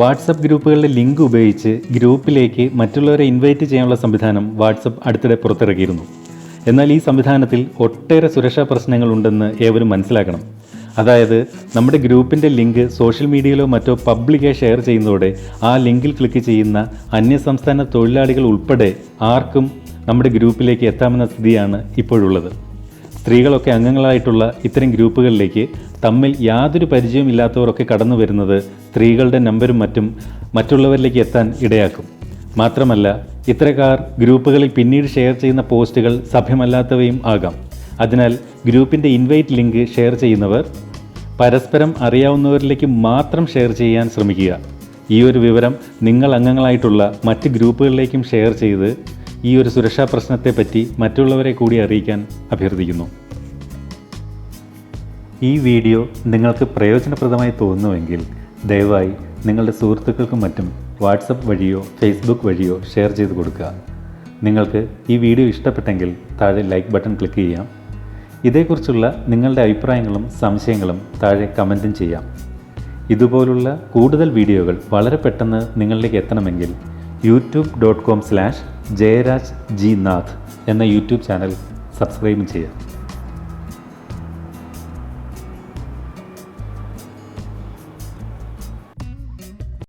WhatsApp ഗ്രൂപ്പുകളുടെ link ഉപയോഗിച്ച് ഗ്രൂപ്പിലേക്ക് മറ്റുള്ളവരെ ഇൻവൈറ്റ് ചെയ്യാനുള്ള സംവിധാനം വാട്സപ്പ് അടുത്തിടെ പുറത്തിറക്കിയിരുന്നു. എന്നാൽ ഈ സംവിധാനത്തിൽ ഒട്ടേറെ സുരക്ഷാ പ്രശ്നങ്ങളുണ്ടെന്ന് ഏവരും മനസ്സിലാക്കണം. അതായത് നമ്മുടെ ഗ്രൂപ്പിന്റെ ലിങ്ക് സോഷ്യൽ മീഡിയയിലോ മറ്റോ പബ്ലിക്കായി ഷെയർ ചെയ്യുന്നതോടെ ആ ലിങ്കിൽ ക്ലിക്ക് ചെയ്യുന്ന അന്യസംസ്ഥാന തൊഴിലാളികൾ ഉൾപ്പെടെ ആർക്കും നമ്മുടെ ഗ്രൂപ്പിലേക്ക് എത്താമെന്ന സ്ഥിതിയാണ് ഇപ്പോഴുള്ളത്. സ്ത്രീകളൊക്കെ അംഗങ്ങളായിട്ടുള്ള ഇത്തരം ഗ്രൂപ്പുകളിലേക്ക് തമ്മിൽ യാതൊരു പരിചയമില്ലാത്തവരൊക്കെ കടന്നു വരുന്നത് സ്ത്രീകളുടെ നമ്പരും മറ്റും മറ്റുള്ളവരിലേക്ക് എത്താൻ ഇടയാക്കും. മാത്രമല്ല ഇത്തരക്കാർ ഗ്രൂപ്പുകളിൽ പിന്നീട് ഷെയർ ചെയ്യുന്ന പോസ്റ്റുകൾ സഭ്യമല്ലാത്തവയും ആകാം. അതിനാൽ ഗ്രൂപ്പിന്റെ ഇൻവൈറ്റ് ലിങ്ക് ഷെയർ ചെയ്യുന്നവർ പരസ്പരം അറിയാവുന്നവരിലേക്ക് മാത്രം ഷെയർ ചെയ്യാൻ ശ്രമിക്കുക. ഈ ഒരു വിവരം നിങ്ങൾ അംഗങ്ങളായിട്ടുള്ള മറ്റ് ഗ്രൂപ്പുകളിലേക്കും ഷെയർ ചെയ്ത് ഈ ഒരു സുരക്ഷാ പ്രശ്നത്തെപ്പറ്റി മറ്റുള്ളവരെ കൂടി അറിയിക്കാൻ അഭ്യർത്ഥിക്കുന്നു. ഈ വീഡിയോ നിങ്ങൾക്ക് പ്രയോജനപ്രദമായി തോന്നുന്നുവെങ്കിൽ ദയവായി നിങ്ങളുടെ സുഹൃത്തുക്കൾക്കും മറ്റും വാട്സപ്പ് വഴിയോ ഫേസ്ബുക്ക് വഴിയോ ഷെയർ ചെയ്ത് കൊടുക്കുക. നിങ്ങൾക്ക് ഈ വീഡിയോ ഇഷ്ടപ്പെട്ടെങ്കിൽ താഴെ ലൈക്ക് ബട്ടൺ ക്ലിക്ക് ചെയ്യാം. ഇതേക്കുറിച്ചുള്ള നിങ്ങളുടെ അഭിപ്രായങ്ങളും സംശയങ്ങളും താഴെ കമന്റും ചെയ്യാം. ഇതുപോലുള്ള കൂടുതൽ വീഡിയോകൾ വളരെ പെട്ടെന്ന് നിങ്ങളിലേക്ക് എത്തണമെങ്കിൽ YouTube dot com slash Jayaraj G Nath എന്ന യൂട്യൂബ് ചാനൽ സബ്സ്ക്രൈബ് ചെയ്യാം.